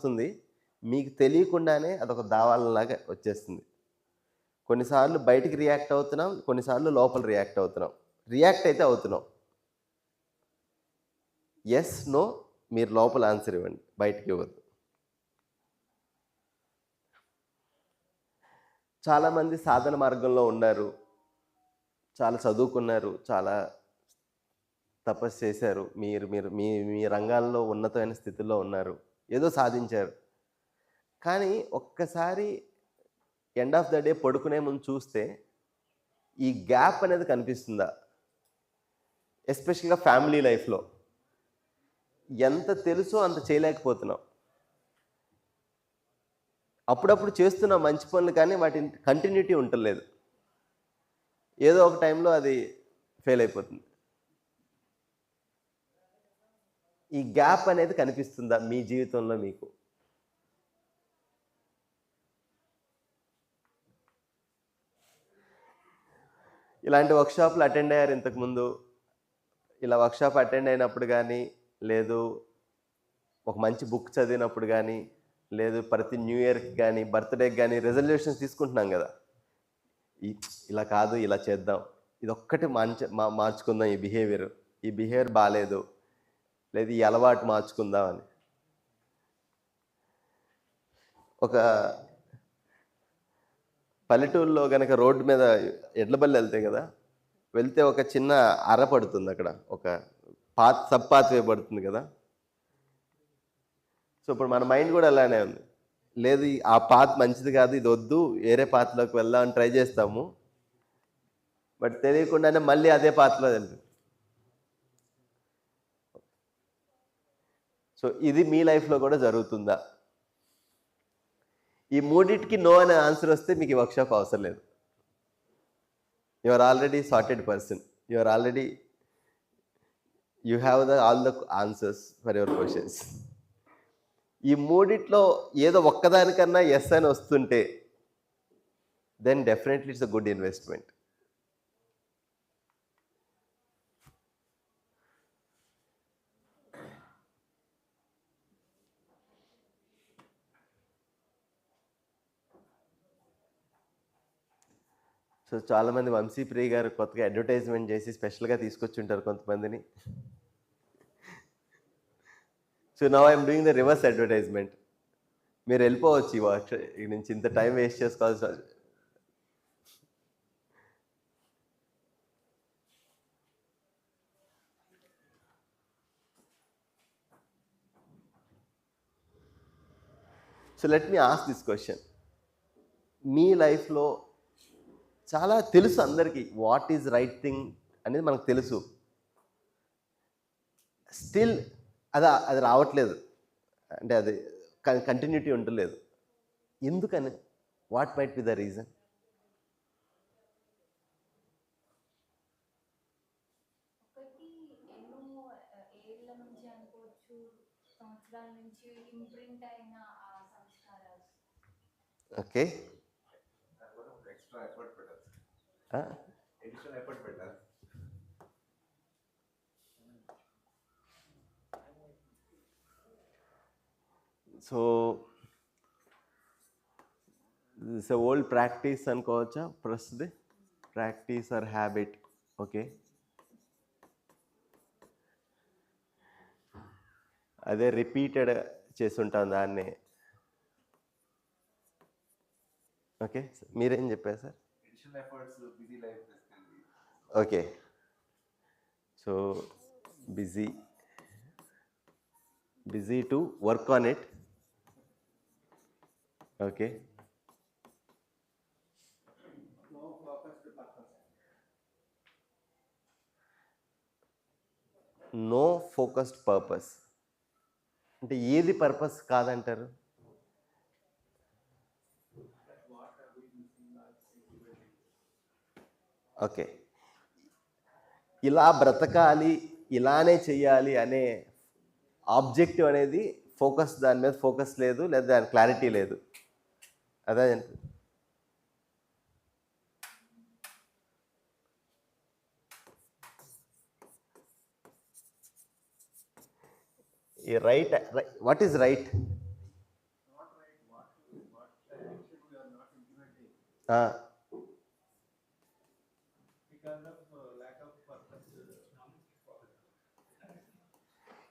వస్తుంది. మీకు తెలియకుండానే అదొక దావాలలాగా వచ్చేస్తుంది. కొన్నిసార్లు బయటికి రియాక్ట్ అవుతున్నాం కొన్నిసార్లు లోపల రియాక్ట్ అవుతున్నాం. రియాక్ట్ అయితే అవుతున్నాం. ఎస్ నో మీరు లోపల ఆన్సర్ ఇవ్వండి. బయటికి ఇవ్వద్దు. చాలామంది సాధన మార్గంలో ఉన్నారు. చాలా చదువుకున్నారు చాలా తపస్సు చేశారు. మీరు మీరు మీ మీ రంగాల్లో ఉన్నతమైన స్థితిలో ఉన్నారు. ఏదో సాధించారు. కానీ ఒక్కసారి ఎండ్ ఆఫ్ ద డే పడుకునే ముందు చూస్తే ఈ గ్యాప్ అనేది కనిపిస్తుందా? ఎస్పెషల్గా ఫ్యామిలీ లైఫ్లో ఎంత తెలుసో అంత చేయలేకపోతున్నాం. అప్పుడప్పుడు చేస్తున్నాం మంచి పనులు కానీ వాటి కంటిన్యూటీ ఉండలేదు ఏదో ఒక టైంలో అది ఫెయిల్ అయిపోతుంది. ఈ గ్యాప్ అనేది కనిపిస్తుందా మీ జీవితంలో మీకు? ఇలాంటి వర్క్షాప్లు అటెండ్ అయ్యారు ఇంతకుముందు ఇలా వర్క్షాప్ అటెండ్ అయినప్పుడు కానీ లేదు ఒక మంచి బుక్ చదివినప్పుడు కానీ లేదు ప్రతి న్యూ ఇయర్కి కానీ బర్త్డేకి కానీ రెజల్యూషన్స్ తీసుకుంటున్నాం కదా. ఇలా కాదు ఇలా చేద్దాం. ఇది ఒక్కటి మార్చ మా- మార్చుకుందాం ఈ బిహేవియర్. ఈ బిహేవియర్ బాగాలేదు లేదు ఈ అలవాటు మార్చుకుందాం అని ఒక పల్లెటూరులో కనుక రోడ్డు మీద ఎడ్లబల్లి వెళ్తాయి కదా వెళ్తే ఒక చిన్న అర పడుతుంది అక్కడ ఒక పాత్ సబ్ పాత్వే పడుతుంది కదా. సో ఇప్పుడు మన మైండ్ కూడా అలానే ఉంది. లేదు ఆ పాత్ మంచిది కాదు ఇది వద్దు వేరే పాత్రలోకి వెళ్దామని ట్రై చేస్తాము. బట్ తెలియకుండానే మళ్ళీ అదే పాత్రలో వెళ్తుంది సో ఇది మీ లైఫ్లో కూడా జరుగుతుందా? ఈ మూడింటికి నో అనే ఆన్సర్ వస్తే మీకు ఈ వర్క్షాప్ అవసరం లేదు. You are already sorted person you are already you have the all the answers for your questions ఈ మూడిట్లో ఏదో ఒక్కదానికన్నా ఎస్ అని వస్తుంటే then definitely it's a good investment so చాలామంది వంశీప్రియ గారు కొత్తగా అడ్వర్టైజ్మెంట్ చేసి స్పెషల్గా తీసుకొచ్చుంటారు కొంతమందిని. So now I'm doing the reverse advertisement మీరు వెళ్ళిపోవచ్చు ఈ వర్క్ నుంచి ఇంత టైం వేస్ట్ చేసుకోవాల్సి so let me ask this question మీ లైఫ్లో చాలా తెలుసు అందరికీ. వాట్ ఈజ్ రైట్ థింగ్ అనేది మనకు తెలుసు. స్టిల్ అది అది రావట్లేదు. అంటే అది కంటిన్యూటీ ఉండలేదు. ఎందుకని? What might be the reason okay so this old practice అనుకోవచ్చా? ప్రస్తుతి ప్రాక్టీస్ ఆర్ హ్యాబిట్ ఓకే అదే రిపీటెడ్ చేస్తుంటాం దాన్ని. ఓకే మీరేం చెప్పారు sir additional efforts busy life తీసుకెళ్ళి okay so busy busy to work on it okay no focused purpose అంటే ఏది పర్పస్ కాదంటారు? ఓకే. ఇలా బ్రతకాలి ఇలానే చేయాలి అనే ఆబ్జెక్టివ్ అనేది ఫోకస్ దాని మీద ఫోకస్ లేదు లేదా దాని క్లారిటీ లేదు. అదే ఈ రైట్ వాట్ ఈజ్ రైట్? ఆ.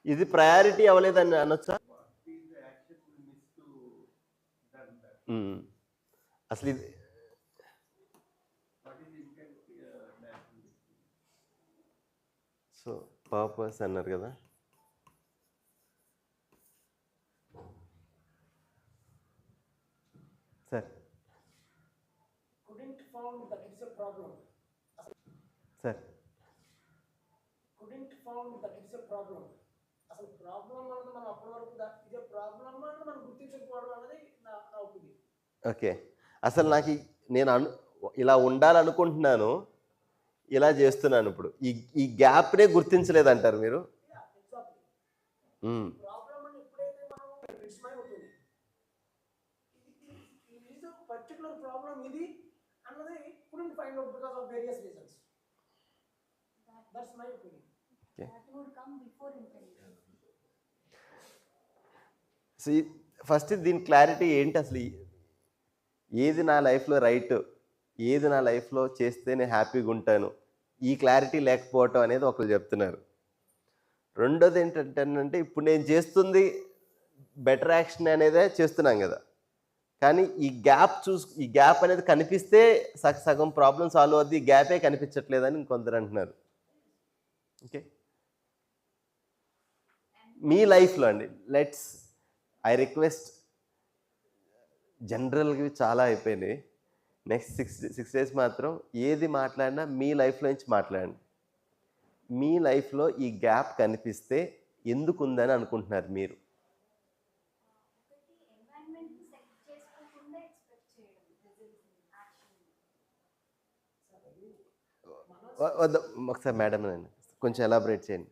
ఇది ప్రయారిటీ అవ్వలేదని అనొచ్చా. అసలు ఇది uh, సో పర్పస్ అన్నారు కదా సార్. సార్ అసలు ప్రాబ్లం అన్నది మనం అప్పటి వరకు ఇదే ప్రాబ్లం అన్నది మనం గుర్తించకపోవడం అనేది నా నా ఒపీనియన్ ఓకే. అసలు నాకు నేను అను ఇలా ఉండాలనుకుంటున్నాను ఇలా చేస్తున్నాను ఇప్పుడు. ఈ ఈ గ్యాప్నే గుర్తించలేదంటారు మీరు? పర్టికులర్ ప్రాబ్లం ఇది అన్నది find out because of various reasons that's my opinion That would come before intelligence. So first దీని క్లారిటీ ఏంటి అసలు? ఏది నా లైఫ్లో రైట్ ఏది నా లైఫ్లో చేస్తే నేను హ్యాపీగా ఉంటాను? ఈ క్లారిటీ లేకపోవటం అనేది ఒకరు చెప్తున్నారు. రెండోది ఏంటంటే ఇప్పుడు నేను చేస్తుంది బెటర్ యాక్షన్ అనేదే చేస్తున్నాం కదా. కానీ ఈ గ్యాప్ చూసు ఈ గ్యాప్ అనేది కనిపిస్తే సగ- సగం ప్రాబ్లం సాల్వ్ అవుద్ది. ఈ గ్యాపే కనిపించట్లేదని ఇంకొందరు అంటున్నారు. ఓకే మీ లైఫ్లో అండి లెట్స్ ఐ రిక్వెస్ట్ జనరల్గా చాలా అయిపోయినాయి నెక్స్ట్ సిక్స్ సిక్స్ డేస్ మాత్రం ఏది మాట్లాడినా మీ లైఫ్లో నుంచి మాట్లాడండి. మీ లైఫ్లో ఈ గ్యాప్ కనిపిస్తే ఎందుకు ఉందని అనుకుంటున్నారు మీరు? ఒకసారి మేడం కొంచెం ఎలాబరేట్ చేయండి.